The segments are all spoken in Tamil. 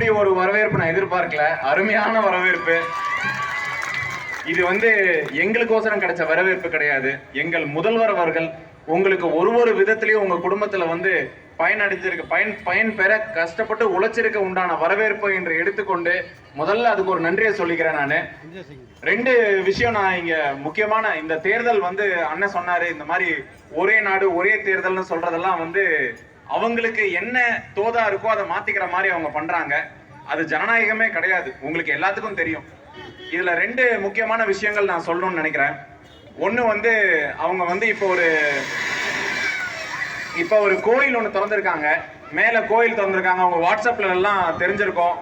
இப்படி ஒரு வரவேற்பு நான் எதிர்பார்க்கல? அருமையான வரவேற்பு. இது வந்து எங்களுக்கோசரம் கிடைச்ச வரவேற்பு கிடையாது. எங்கள் முதல்வர் அவர்கள் உங்களுக்கு ஒரு ஒரு விதத்திலையும் உங்க குடும்பத்துல வந்து பயனடைஞ்சிருக்க பயன் பயன் பெற கஷ்டப்பட்டு உழைச்சிருக்க உண்டான வரவேற்பு என்று எடுத்துக்கொண்டு முதல்ல அதுக்கு ஒரு நன்றியை சொல்லிக்கிறேன் நான். ரெண்டு விஷயம் நான் இங்க முக்கியமான இந்த தேர்தல் வந்து அண்ணன் சொன்னாரு இந்த மாதிரி ஒரே நாடு ஒரே தேர்தல்னு சொல்றதெல்லாம் வந்து அவங்களுக்கு என்ன தோதா இருக்கோ அதை மாத்திக்கிற மாதிரி அவங்க பண்றாங்க. அது ஜனநாயகமே கிடையாது. உங்களுக்கு எல்லாத்துக்கும் தெரியும். இதுல ரெண்டு முக்கியமான விஷயங்கள் நான் சொல்லணும்னு நினைக்கிறேன். ஒன்று வந்து அவங்க வந்து இப்போ ஒரு இப்போ ஒரு கோயில் ஒன்று திறந்திருக்காங்க. மேலே கோயில் திறந்திருக்காங்க. அவங்க வாட்ஸ்அப்ல எல்லாம் தெரிஞ்சிருக்கோம்.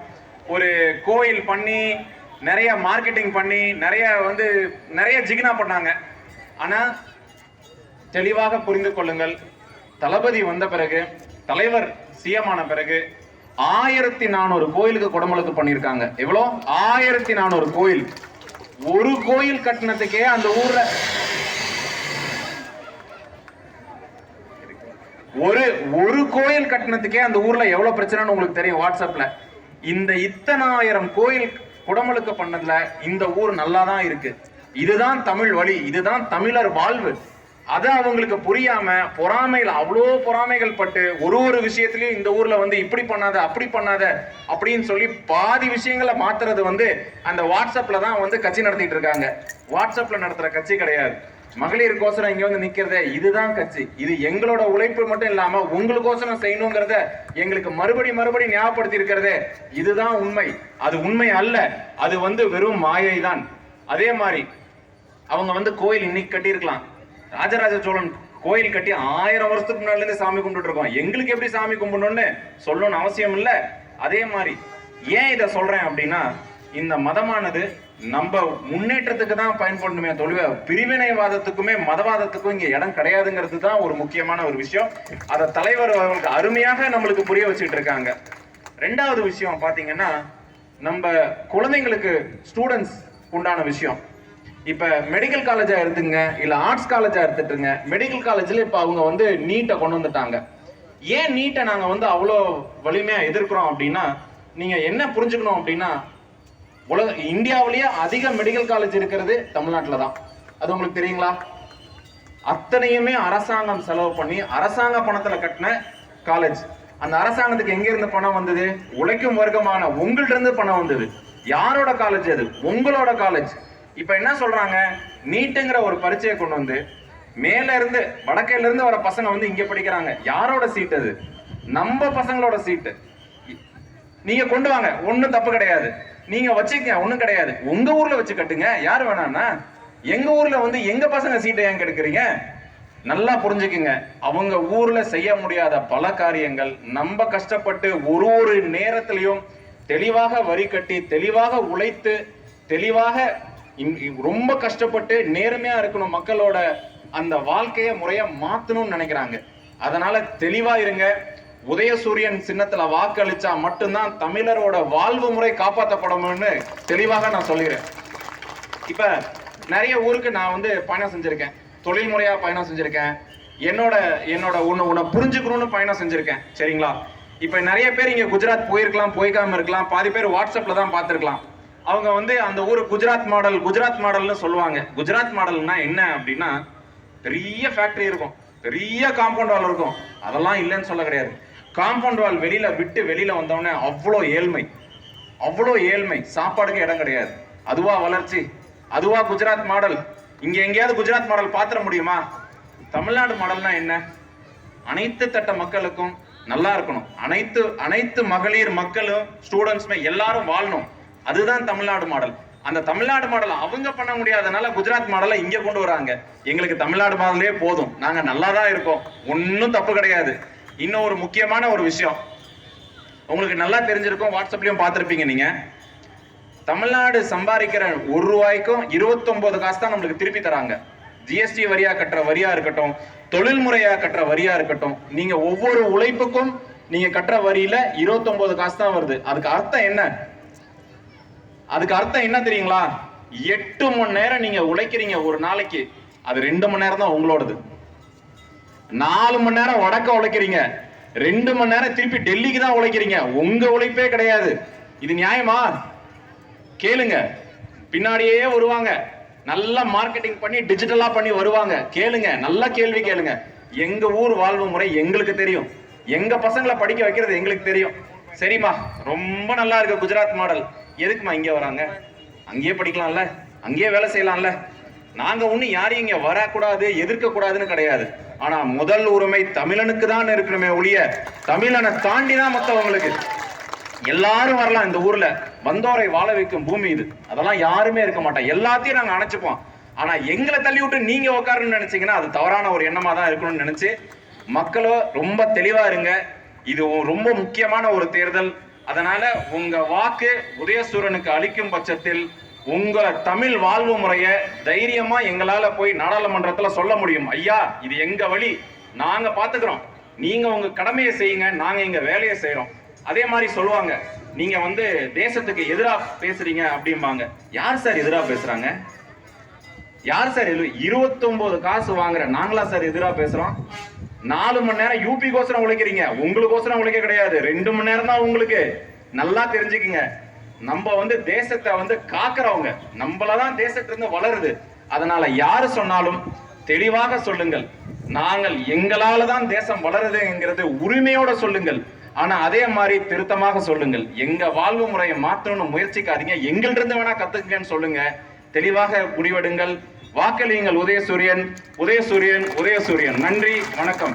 ஒரு கோயில் பண்ணி நிறைய மார்க்கெட்டிங் பண்ணி நிறைய வந்து நிறைய ஜிகினா பண்ணாங்க. ஆனால் தெளிவாக புரிந்து கொள்ளுங்கள். தளபதி வந்த பிறகு தலைவர் சீயமான பிறகு ஆயிரத்தி நானூறு கோயிலுக்கு குடமுழுக்கு பண்ணியிருக்காங்க. எவ்வளோ? ஆயிரத்தி நானூறு கோயில். ஒரு கோயில் கட்டினத்துக்கே அந்த ஊர்ல ஒரு ஒரு கோயில் கட்டினத்துக்கே அந்த ஊர்ல எவ்வளவு பிரச்சனைன்னு உங்களுக்கு தெரியும் வாட்ஸ்அப்ல. இந்த இத்தனாயிரம் கோயில் குடமுழுக்க பண்ணதுல இந்த ஊர் நல்லா தான் இருக்கு. இதுதான் தமிழ் வழி இதுதான் தமிழர் வாழ்வு. அது அவங்களுக்கு புரியாம பொறாமையில் அவ்வளோ பொறாமைகள் பட்டு ஒரு ஒரு விஷயத்துலையும் இந்த ஊர்ல வந்து இப்படி பண்ணாத அப்படி பண்ணாத அப்படின்னு சொல்லி பாதி விஷயங்களை மாத்துறது வந்து அந்த வாட்ஸ்அப்ல தான் வந்து கட்சி நடத்திட்டு இருக்காங்க. வாட்ஸ்அப்ல நடத்துற கட்சி கிடையாது. மகளிருக்கோசரம் இங்க வந்து நிக்கிறதே இதுதான் கட்சி. இது எங்களோட உழைப்பு மட்டும் இல்லாம உங்களுக்கோசரம் செய்யணுங்கிறத எங்களுக்கு மறுபடி மறுபடி ஞாபகப்படுத்தி இருக்கிறதே இதுதான் உண்மை. அது உண்மை அல்ல. அது வந்து வெறும் மாயை தான் அதே மாதிரி அவங்க வந்து கோயில் இன்னைக்கு கட்டியிருக்கலாம். ராஜராஜ சோழன் கோயில் கட்டி ஆயிரம் வருஷத்துக்கு முன்னாடிலேருந்து சாமி கும்பிட்டு இருக்கோம். எங்களுக்கு எப்படி சாமி கும்பிடணும்னு சொல்லணும்னு அவசியம் இல்ல. அதே மாதிரி ஏன் இதை சொல்றேன் அப்படின்னா இந்த மதமானது நம்ம முன்னேற்றத்துக்கு தான் பயன்படணுமே தொழில பிரிவினைவாதத்துக்குமே மதவாதத்துக்கும் இங்க இடம் கிடையாதுங்கிறது தான் ஒரு முக்கியமான ஒரு விஷயம். அதை தலைவர் அவர்களுக்கு அருமையாக நம்மளுக்கு புரிய வச்சுட்டு இருக்காங்க. ரெண்டாவது விஷயம் பாத்தீங்கன்னா நம்ம குழந்தைங்களுக்கு ஸ்டூடெண்ட்ஸ் உண்டான விஷயம். இப்போ மெடிக்கல் காலேஜாக எடுத்துங்க இல்லை ஆர்ட்ஸ் காலேஜாக எடுத்துட்டுருங்க. மெடிக்கல் காலேஜில் இப்போ அவங்க வந்து நீட்டை கொண்டு வந்துட்டாங்க. ஏன் நீட்டை நாங்கள் வந்து அவ்வளோ வலிமையாக எதிர்க்கிறோம் அப்படின்னா நீங்கள் என்ன புரிஞ்சுக்கணும் அப்படின்னா உலக இந்தியாவிலேயே அதிக மெடிக்கல் காலேஜ் இருக்கிறது தமிழ்நாட்டில் தான். அது உங்களுக்கு தெரியுங்களா? அத்தனையுமே அரசாங்கம் செலவு பண்ணி அரசாங்க பணத்தில் கட்டின காலேஜ் அந்த அரசாங்கத்துக்கு எங்கேருந்து பணம் வந்தது? உழைக்கும் வர்க்கமான உங்கள்கிட்ட இருந்து பணம் வந்தது. யாரோட காலேஜ் அது? உங்களோட காலேஜ் இப்ப என்ன சொல்றாங்க? நீட்டுங்கிற ஒரு பரீட்சையை கொண்டு வந்து மேல இருந்து வடக்கையில இருந்து வர பசங்க வந்து இங்க படிக்கிறாங்க. யாரோட சீட் அது? நம்ம பசங்களோட சீட்டு நீங்க கொண்டு வாங்க. ஒன்னும் தப்பு கிடையாது. நீங்க வச்சுக்க ஒன்றும் கிடையாது. உங்க ஊர்ல வச்சு கட்டுங்க. யார் வேணாம்னா எங்க ஊர்ல வந்து எங்க பசங்க சீட்டை ஏன் கெடுக்குறீங்க? நல்லா புரிஞ்சுக்குங்க. அவங்க ஊர்ல செய்ய முடியாத பல காரியங்கள் நம்ம கஷ்டப்பட்டு ஒரு ஒரு நேரத்திலையும் தெளிவாக வரி கட்டி தெளிவாக உழைத்து தெளிவாக ரொம்ப கஷ்டப்பட்டு நேர்மையா இருக்கணும் மக்களோட அந்த வாழ்க்கையை முறையாக மாத்தணும்னு நினைக்கிறாங்க. அதனால தெளிவா இருங்க. உதயசூரியன் சின்னத்துல வாக்களிச்சா மட்டும்தான் தமிழரோட வாழ்வு முறை காப்பாற்றப்படும்னு தெளிவாக நான் சொல்லிடுறேன் இப்ப நிறைய ஊருக்கு நான் வந்து பயணம் செஞ்சிருக்கேன். தொழில் முறையா பயணம் செஞ்சிருக்கேன். என்னோட என்னோட உன்னை உன்னை புரிஞ்சுக்கணும்னு பயணம் செஞ்சிருக்கேன். சரிங்களா? இப்ப நிறைய பேர் இங்க குஜராத் போயிருக்கலாம் போய்க்காம இருக்கலாம். பாதி பேர் வாட்ஸ்அப்ல தான் பார்த்துருக்கலாம். அவங்க வந்து அந்த ஊர் குஜராத் மாடல் குஜராத் மாடல்னு சொல்லுவாங்க. குஜராத் மாடல்னா என்ன அப்படின்னா பெரிய ஃபேக்டரி இருக்கும். பெரிய காம்பவுண்ட் வால் இருக்கும். அதெல்லாம் இல்லைன்னு சொல்ல கிடையாது. காம்பவுண்ட் வால் வெளியில விட்டு வெளியில வந்தவொடனே அவ்வளோ ஏழ்மை. அவ்வளோ ஏழ்மை. சாப்பாடுக்கு இடம் கிடையாது. அதுவா வளர்ச்சி. அதுவா குஜராத் மாடல். இங்க எங்கேயாவது குஜராத் மாடல் பாத்திர முடியுமா? தமிழ்நாடு மாடல்னா என்ன? அனைத்து தட்ட மக்களுக்கும் நல்லா இருக்கணும். அனைத்து அனைத்து மகளிர் மக்களும் ஸ்டூடெண்ட்ஸுமே எல்லாரும் வாழணும். அதுதான் தமிழ்நாடு மாடல். அந்த தமிழ்நாடு மாடல் அவங்க பண்ண முடியாதனால குஜராத் மாடலை இங்க கொண்டு வராங்க. எங்களுக்கு தமிழ்நாடு மாடலே போதும். நாங்க நல்லா தான் இருக்கோம். ஒன்றும் தப்பு கிடையாது. இன்னும் ஒரு முக்கியமான ஒரு விஷயம். உங்களுக்கு நல்லா தெரிஞ்சிருக்கும் வாட்ஸ்அப்லயும் பார்த்துருப்பீங்க நீங்க. தமிழ்நாடு சம்பாதிக்கிற ஒரு ரூபாய்க்கும் இருபத்தொம்போது காசு தான் நம்மளுக்கு திருப்பி தராங்க. ஜிஎஸ்டி வரியா கட்டுற வரியா இருக்கட்டும் தொழில் முறையா கட்டுற வரியா இருக்கட்டும் நீங்க ஒவ்வொரு உழைப்புக்கும் நீங்க கட்டுற வரியில இருபத்தொன்பது காசு தான் வருது. அதுக்கு அர்த்தம் என்ன? அதுக்கு அர்த்தம் என்ன தெரியுங்களா? எட்டு மணி நேரம் நீங்க உழைக்கிறீங்க ஒரு நாளைக்கு அது ரெண்டு மணி நேரம் தான் உங்களோடது. நாலு மணி நேரம் வடக்க உழைக்கிறீங்க ரெண்டு மணி நேரம் திருப்பி டெல்லிக்கு தான் உழைக்கிறீங்க. உங்க உழைப்பே கிடையாது. இது நியாயமா? கேளுங்க. பின்னாடியே வருவாங்க. நல்லா மார்க்கெட்டிங் பண்ணி டிஜிட்டலா பண்ணி வருவாங்க. கேளுங்க. நல்லா கேள்வி கேளுங்க. எங்க ஊர் வாழ்வு முறை எங்களுக்கு தெரியும். எங்க பசங்களை படிக்க வைக்கிறது எங்களுக்கு தெரியும். சரிம்மா. ரொம்ப நல்லா இருக்கு குஜராத் மாடல் எதுக்குமா இங்கே வராங்க? அங்கேயே படிக்கலாம்ல? அங்கேயே வேலை செய்யலாம்ல? நாங்கள் ஒன்றும் யாரையும் இங்கே வரக்கூடாது எதிர்க்கக்கூடாதுன்னு கிடையாது. ஆனால் முதல் உரிமை தமிழனுக்கு தான் இருக்கணுமே ஒழிய தமிழனை தாண்டி தான் மற்றவங்களுக்கு எல்லாரும் வரலாம் இந்த ஊர்ல. வந்தோரை வாழ வைக்கும் பூமி இது. அதெல்லாம் யாருமே இருக்க மாட்டோம் எல்லாத்தையும் நாங்கள் அணைச்சிப்போம். ஆனா எங்களை தள்ளி விட்டு நீங்க உட்காருன்னு நினைச்சீங்கன்னா அது தவறான ஒரு எண்ணமா தான் இருக்கணும்னு நினைச்சு மக்களோ ரொம்ப தெளிவா இருங்க. இது ரொம்ப முக்கியமான ஒரு தேர்தல். அதனால உங்க வாக்கு உதயசூரனுக்கு அளிக்கும் பட்சத்தில் உங்க தமிழ் வாழ்வு முறைய தைரியமா எங்களால போய் நாடாளுமன்றத்துல சொல்ல முடியும். ஐயா இது எங்க வழி? நாங்க பாத்துக்கிறோம். நீங்க உங்க கடமையை செய்யுங்க நாங்க எங்க வேலையை செய்யறோம் அதே மாதிரி சொல்லுவாங்க நீங்க வந்து தேசத்துக்கு எதிராக பேசுறீங்க அப்படிம்பாங்க. யார் சார் எதிராக பேசுறாங்க? யார் சார் இருபத்தொன்பது காசு வாங்குற நாங்களா சார் எதிராக பேசுறோம்? நாலு மணி நேரம் யூபி கோசரம் உழைக்கிறீங்க. உங்களுக்கோசரம் உழைக்க கிடையாது. ரெண்டு மணி நேரம் தான் உங்களுக்கு. நல்லா தெரிஞ்சுக்குங்க. நம்ம வந்து தேசத்தை வந்து காக்குறவங்க. நம்மளதான் தேசத்திலிருந்து வளருது. அதனால யாரு சொன்னாலும் தெளிவாக சொல்லுங்கள். நாங்கள் எங்களால தான் தேசம் வளருதுங்கிறது உரிமையோட சொல்லுங்கள். ஆனா அதே மாதிரி திருத்தமாக சொல்லுங்கள். எங்க வாழ்வு முறையை மாற்றணும்னு முயற்சிக்காதீங்க. எங்கள்ட்ட இருந்து வேணா கத்துக்குங்கன்னு சொல்லுங்க. தெளிவாக முடிவெடுங்கள். வாக்களியுங்கள் உதயசூரியன் உதயசூரியன் உதயசூரியன். நன்றி வணக்கம்.